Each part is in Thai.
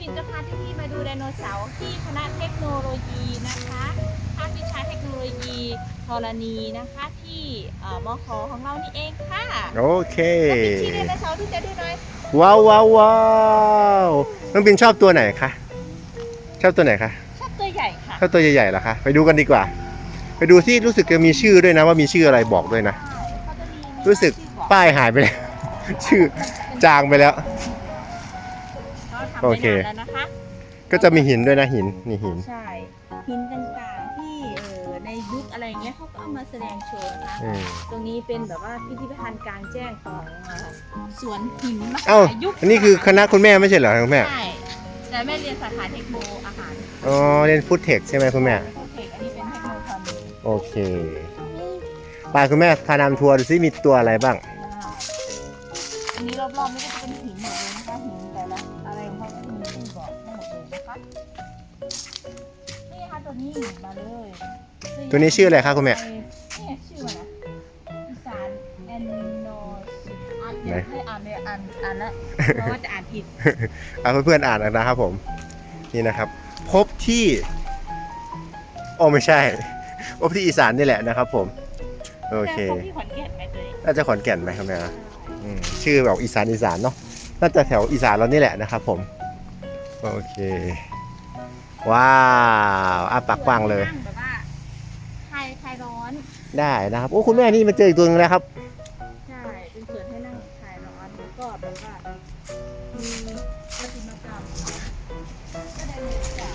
ปิ่นจะพาพี่ๆมาดูไดโนเสาร์ที่คณะเทคโนโลยีนะคะภาควิชาเทคโนโลยีธรณีนะคะที่เอ่อมขของเรานี่เองค่ะโอเคแล้วปิ่นชี้ไดโนเสาร์ที่จะดูหน่อยว้าวว้าวว้าวน้องบินชอบตัวไหนคะชอบตัวไหนคะชอบตัวใหญ่ค่ะชอบตัวใหญ่ๆเหรอคะไปดูกันดีกว่า ไปดูที่รู้สึกจะมีชื่อด้วยนะว่ามีชื่ออะไรบอกด้วยนะใช่เขาจะมีรู้สึกชื่อบอกป้ายหายไปแล้วชื่อจางไปแล้ว เขาทำโอไปเคนานแล้วนะคะ ก็จะมีหินด้วยนะหินนี่หิน ใช่หินต่างๆที่เออในยุคอะไรเงี้ยเขาก็เอามาแสดงโชว์นะคะ อืม ตรงนี้เป็นแบบว่าพิพิธภัณฑ์กลางแจ้งของเอ่อสวนหินมหาเอ้า ยุคอันนี้คือคณะคุณแม่ไม่ใช่เหรอคุณแม่ใช่แต่แม่เรียนสาขาเทคโนอาหารอ๋อเรียนฟู้ดเทคใช่ไหมคุณแม่ โอเคอันนี้เป็นเทคโนโลยีโอเคไปคุณแม่พานำทัวร์ดูซิมีตัวอะไรบ้าง อันนี้รอบๆนี่ก็จะเป็นหิน ตัวนี้มาเลยตัวนี้ชื่ออะไรคะคุณแม่นี่ชื่อมันนะอีสานแอนโนสิอ่านไหนให้อ่านเลยอ่านอ่านแล้วเพราะว่าจะอ่านผิดเอาเพื่อนๆอ่านนะครับผม นี่นะครับ พบที่โอ้ไม่ใช่พบที่อีสานนี่แหละนะครับ ผม โอเคแต่คนที่ขอนแก่นไหมตัวนี้น่าจะขอนแก่นไหมครับแม่อืมชื่อแบบอีสานอีสานเนาะน่าจะแถวอีสานเรานี่แหละนะครับผม โอเค ว้าวอ้าปากกว้างเลยนั่แบบว่าคลายคลายร้อน ได้นะครับ โอ้คุณแม่นี่มาเจออีกตัวหนึงแล้วครับ ใช่ เป็นส่วนให้นั่งคลายร้อนแล้วก็แบบว่ามีประติมากรรมก็ได้เลยเจ้า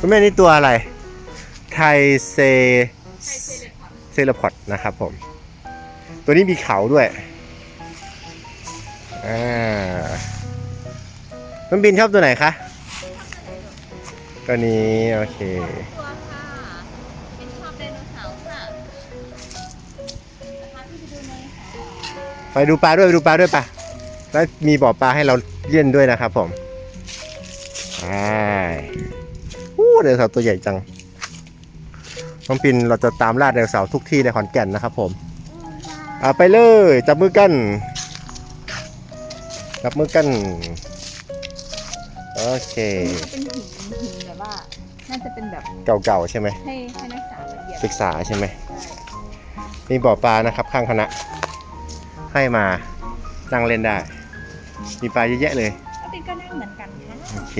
คุณแม่นี่ตัวอะไร ไทเซไทยเซเลพอร์ตเซราพอดนะครับผม ตัวนี้มีเขาด้วย อ่าน้องบินชอบตัวไหนคะ ตัวนี้โอเค ตัวค่ะเป็นชอบไดโนเสาร์ค่ะนะคะพี่ไปดูเลยค่ะไปดูปลาด้วยไปดูปลาด้วยปะแล้วมีบ่อปลาให้เราเล่นด้วยนะครับผมใช่อู้ไดโนเสาร์ตัวใหญ่จังน้องปินเราจะตามล่าไดโนเสาร์ทุกที่ในขอนแก่นนะครับผมเอาไปเลย จับมือกัน จับมือกัน โอเคอันนี้ก็เป็นหินหินแบบว่า น่าจะเป็นแบบเก่าๆใช่ไหมให้ให้นักศึกษาละเอียดศึกษาใช่ไหมมีบ่อปลานะครับข้างคณะ ให้มานั่งเล่นได้ มีปลาเยอะแยะเลย ก็เป็นก็นั่งเหมือนกันค่ะโอเค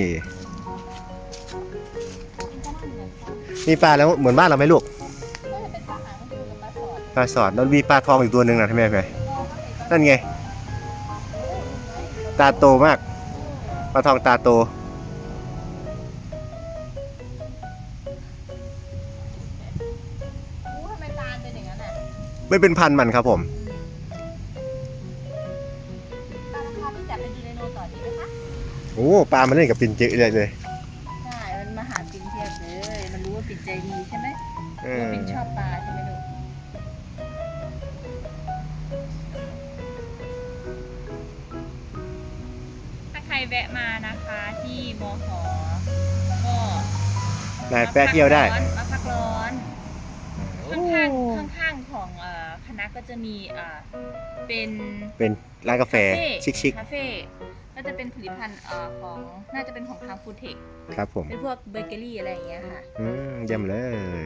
เป็นก็นั่งเหมือนกันมีปลาแล้วเหมือนบ้านเราไหมลูก ก็จะเป็นปลาหางก็คือกับปลาสอดปลาสอดแล้วมีปลาทองอีกตัวหนึ่งนะที่แม่ไปก็ก็เป็นนั่นไง ตาโตมาก ปลาทองตาโต อู้ทำไมตาเป็นอย่างนั้นอะไม่เป็นพันธุ์มันครับผมปลาราคาที่จับเป็นดูไดโนต่อดีไหมคะ โอ้ปลามันเล่นกับปินเจเลยเลยใช่ มันมาหาปิ่นเทียบเลย มันรู้ว่าปิ่นใจดีใช่ไหมเอรู้ว่าอปิ่นชอบปลาใช่ไหม แวะมานะคะที่มหก็นายแป๊ะเที่ยวได้ มาพักร้อน ข้างๆข้างๆของเอ่อคณะก็จะมีเอ่อเป็นเป็นร้านกาแฟคาเฟ่ชิคคาเฟ่ก็จะเป็นผลิตภัณฑ์เอ่อของน่าจะเป็นของทางฟูดเทคๆครับผมเป็นพวกเบเกอรี่อะไรอย่างเงี้ยค่ะ อืมเยี่ยมเลย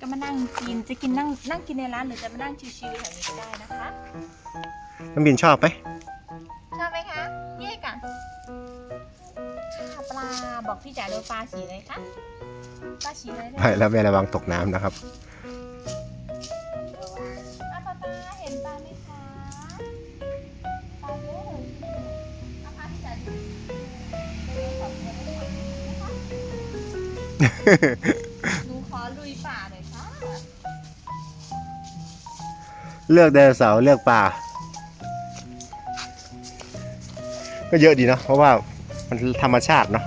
ก็มานั่งกินจะกินนั่งนั่งกินในร้านหรือจะมานั่งชิวๆแถวนี้ก็ได้นะคะน้องบินชอบไหม พี่จ๋าดูปลาสีอะไรคะปลาสีอะไรไปแล้วแม่ระวังตกน้ำนะครับ ปลาปลาปลาเห็นปลาไหมคะปลาเยอะเลยเอาพาพี่จ๋าดูดูขอบคุณนะคะหนูขอลุยป่าหน่อยค่ะเลือกไดโนเสาร์เลือกปลาก็เยอะดีเนาะเพราะว่ามันธรรมชาติเนาะ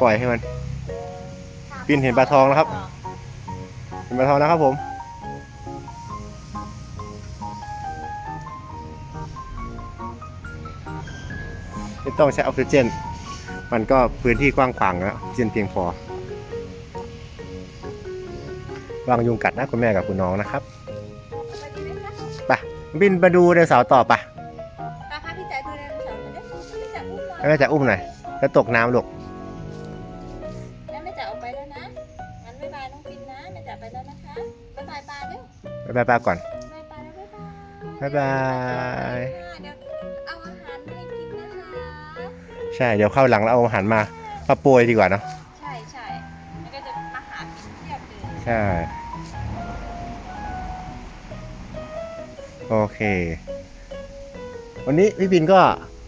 ปล่อยให้มัน ปิ่นเห็นปลาทองแล้วครับ เห็นปลาทองนะครับผมไม่ต้องใช้ออกซิเจน มันก็พื้นที่กว้างขวางแล้วออกซิเจนเพียงพอวางยุงกัดนะคุณแม่กับคุณน้องนะครับไปดีไหมคะไปบินมาดูไดโนเสาร์ต่อไปปลาพาพี่จ๋าดูไดโนเสาร์หน่อยดิพี่จ๋าอุ้มหน่อยให้แม่จะอุ้มหน่อยเแล้วตกน้ำลูก บ๊ายบายป้าก่อนบ๊ายบายแล้วบ๊ายบายบ๊ายบายค่ะเดี๋ยวเอาอาหารมาให้กินนะคะใช่ เดี๋ยวเข้าวหลังเราเอาอาหารมามาโปรยดีกว่าเนาะใช่ใช่แล้วก็จะมาหากินเทียบเลยใช่ โอเค วันนี้พี่บินก็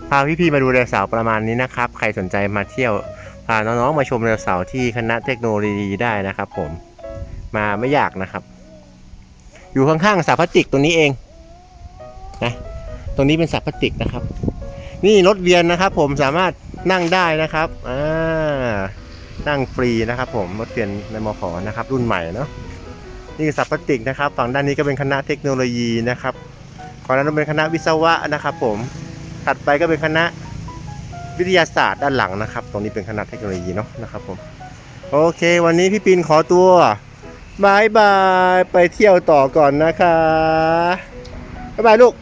พาพี่ๆมาดูไดโนเสาร์ประมาณนี้นะครับ ใครสนใจมาเที่ยวพาน้องๆมาชมไดโนเสาร์ที่คณะเทคโนโลยีได้นะครับ ผมมาไม่ยากนะครับ อยู่ข้างๆสาพลาสติกตรงนี้เองนะตรงนี้เป็นสาพลาสติกนะครับ นี่รถเวียนนะครับ ผมสามารถนั่งได้นะครับอ่านั่งฟรีนะครับ ผมรถเวียนในมขนะครับ รุ่นใหม่เนาะนี่คือสับพลาสติกนะครับ ฝั่งด้านนี้ก็เป็นคณะเทคโนโลยีนะครับฝั่งนั้นเป็นคณะวิศวะนะครับ ผมถัดไปก็เป็นคณะวิทยาศาสตร์ด้านหลังนะครับ ตรงนี้เป็นคณะเทคโนโลยีเนาะนะครับผม โอเค วันนี้พี่ปินขอตัว บายบาย ไปเที่ยวต่อก่อนนะคะ บ๊ายบายลูก